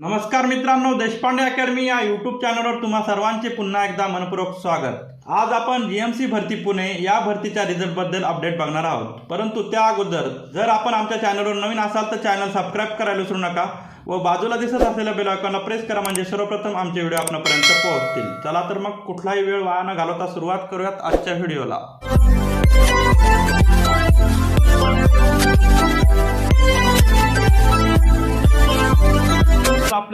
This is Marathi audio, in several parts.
नमस्कार मित्रांनो देशपांडे अकॅडमी या यूट्यूब चॅनलवर तुम्हा सर्वांचे पुन्हा एकदा मनपूर्वक स्वागत. आज आपण जी एम सी भरती पुणे या भरतीच्या रिझल्टबद्दल अपडेट बघणार आहोत. परंतु त्या अगोदर जर आपण आमच्या चॅनलवर नवीन असाल तर चॅनल सबस्क्राईब करायला विसरू नका व बाजूला दिसत असलेल्या बेलायकॉनला प्रेस करा म्हणजे सर्वप्रथम आमचे व्हिडिओ आपणापर्यंत पोहोचतील. चला तर मग कुठलाही वेळ वाया न घालवता सुरुवात करूयात आजच्या व्हिडिओला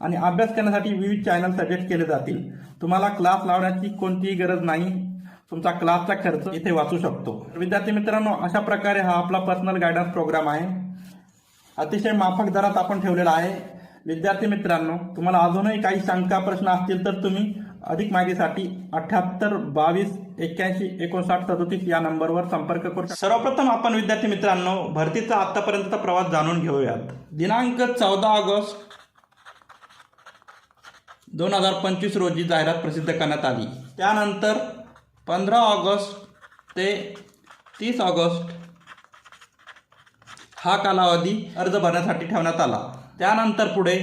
आणि अभ्यास करण्यासाठी विविध चॅनल सजेस्ट केले जातील. तुम्हाला क्लास लावण्याची कोणतीही गरज नाही. तुमचा क्लासचा खर्च इथे वाचू शकतो. विद्यार्थी मित्रांनो अशा प्रकारे हा आपला पर्सनल गायडन्स प्रोग्राम आहे. अतिशय माफक दरात आपण ठेवलेला आहे. विद्यार्थी मित्रांनो तुम्हाला अजूनही काही शंका प्रश्न असतील तर तुम्ही अधिक माहितीसाठी अठ्याहत्तर बावीस एक्क्याऐंशी एकोणसाठ सदोतीस या नंबरवर संपर्क करू सर्वप्रथम आपण विद्यार्थी मित्रांनो भरतीचा आतापर्यंतचा प्रवास जाणून घेऊयात. दिनांक चौदा ऑगस्ट दोन हजार पंचवीस रोजी जाहिरात प्रसिद्ध करण्यात आली. त्यानंतर पंधरा ऑगस्ट ते तीस ऑगस्ट हा कालावधी अर्ज भरण्यासाठी ठेवण्यात आला. त्यानंतर पुढे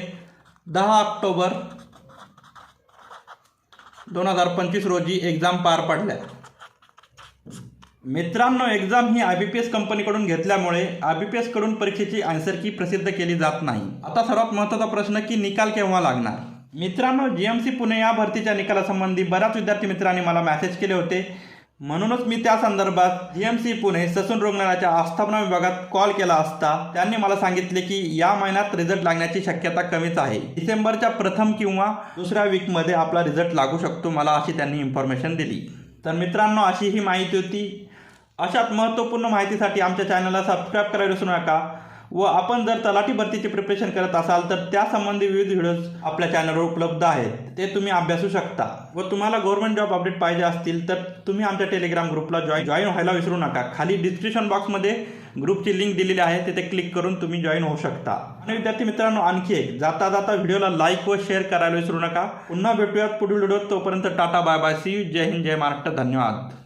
दहा ऑक्टोबर दोन हजार पंचवीस रोजी एक्झाम पार पडल्या. मित्रांनो एक्झाम ही आय बी पी एस कंपनीकडून घेतल्यामुळे आय बी पी एसकडून परीक्षेची आन्सर की प्रसिद्ध केली जात नाही. आता सर्वात महत्त्वाचा प्रश्न की निकाल केव्हा लागणार? मित्रांनो जी एम सी पुणे या भरतीच्या निकालासंबंधी बऱ्याच विद्यार्थी मित्रांनी मला मेसेज केले होते. म्हणूनच मी त्या संदर्भात G M C Pune Sassoon रुग्णालयाच्या आस्थापना विभागात कॉल केला असता त्यांनी मला सांगितले की या महिन्यात रिझल्ट लागण्याची शक्यता कमीच आहे. डिसेंबरच्या प्रथम किंवा दुसऱ्या वीकमध्ये आपला रिझल्ट लागू शकतो मला अशी त्यांनी इन्फॉर्मेशन दिली. तर मित्रांनो अशी ही माहिती होती. अशाच महत्त्वपूर्ण माहितीसाठी आमच्या चॅनलला सबस्क्राईब करायला विसरू नका. व आपण जर तलाठी भरतीची प्रिपरेशन करत असाल तर त्यासंबंधी विविध व्हिडिओज आपल्या चॅनलवर उपलब्ध आहेत. ते तुम्ही अभ्यासू शकता. व तुम्हाला गव्हर्नमेंट जॉब अपडेट पाहिजे असतील तर तुम्ही आमच्या टेलिग्राम ग्रुपला जॉईन जॉईन व्हायला विसरू नका. खाली डिस्क्रिप्शन बॉक्समध्ये ग्रुपची लिंक दिलेली आहे. तिथे क्लिक करून तुम्ही जॉईन होऊ शकता. आणि विद्यार्थी मित्रांनो आणखी एक जाता जाता व्हिडिओला लाईक व शेअर करायला विसरू नका. पुन्हा भेटूयात पुढील व्हिडिओत तोपर्यंत tata bye bye see you जय हिंद जय महाराष्ट्र. धन्यवाद.